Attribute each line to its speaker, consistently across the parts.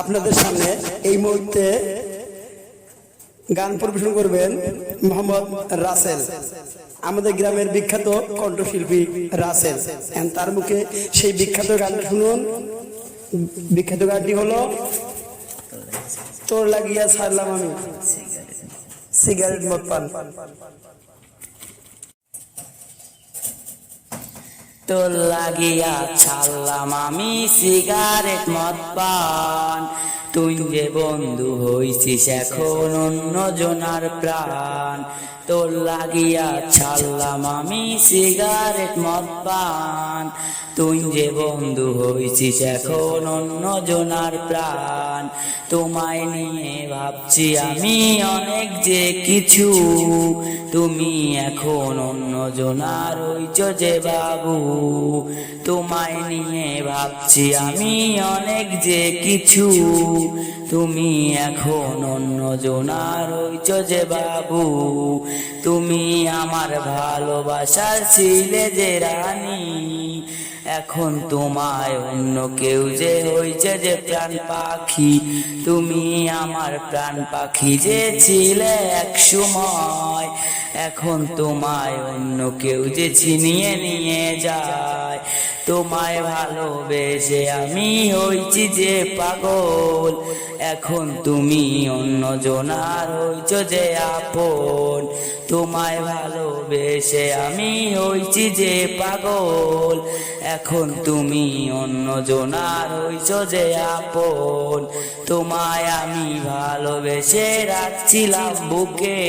Speaker 1: আপনাদের সামনে এই মুহূর্তে গান পরিবেশন করবেন মোহাম্মদ রাসেল, আমাদের গ্রামের বিখ্যাত কণ্ঠশিল্পী রাসেল। তার মুখে সেই বিখ্যাত গানটা শুনুন। বিখ্যাত গানটি হলো, তোর লাগিয়া ছাড়লাম আমি। সিগারেট মদ পান।
Speaker 2: তোর লাগিয়া ছাড়লাম আমি সিগারেট মদ পান। তুই যে বন্ধু হইছিস এখন অন্য জনার প্রাণ। তোর লাগিয়া ছাড়লাম আমি সিগারেট মদ পান তুই যে বন্ধু হইছিস এখন অন্য জনার প্রাণ। তোমায় নিয়ে ভাবছি আমি অনেক যে কিছু। তুমি এখন অন্য জনার হইছ যে বাবু। তোমায় নিয়ে ভাবছি আমি অনেক যে কিছু। তুমি এখন অন্য জনার হইছ যে বাবু। তুমি আমার ভালোবাসার ছিলে যে রানী। এখন তোমায় অন্য কেউ যে হইছে যে প্রাণ পাখি। তুমি আমার প্রাণ পাখি যে ছিলে এক সময়। এখন তোমায় অন্য কেউ যে ছিনিয়ে নিয়ে যায়। তোমায় ভালোবেসে আমি হইছি যে পাগল। এখন তুমি অন্য জনার হইছ যে আপন। তোমায় ভালোবেসে আমি হইছি যে পাগল। এখন তুমি অন্য জনার হইছ যে আপন। তোমায় আমি ভালোবেসে রাখছিলাম বুকে।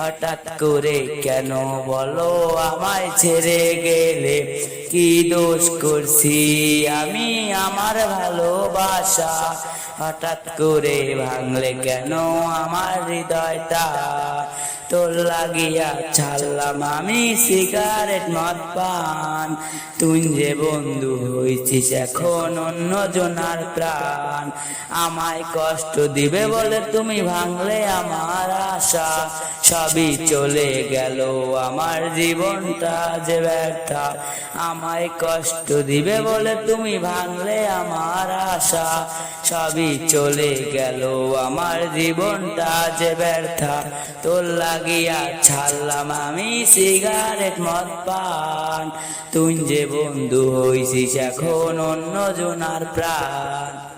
Speaker 2: হঠাৎ করে কেন বলো আমায় ছেড়ে গেলে? কি দোষ করছি? আমি আমার ভালোবাসা হঠাৎ করে ভাঙলে কেন আমার হৃদয়টা? তোর লাগিয়া ছাড়লাম আমি সিগারেট, মদ, পান। তুই যে বন্ধু হইছিস এখন অন্য জনার প্রাণ। আমায় কষ্ট দিবে বলে তুমি ভাঙলে আমার আশা। সবই চলে গেল, আমার জীবনটা যে ব্যর্থা। আমায় কষ্ট দিবে বলে তুমি ভাঙলে আমার আশা। সবই চলে গেল। আমার জীবনটা যে ব্যর্থা, তোর লাগিয়া ছাড়লাম আমি সিগারেট, মদ, পান। তুই যে বন্ধু হইছিস এখন অন্য জনার প্রাণ।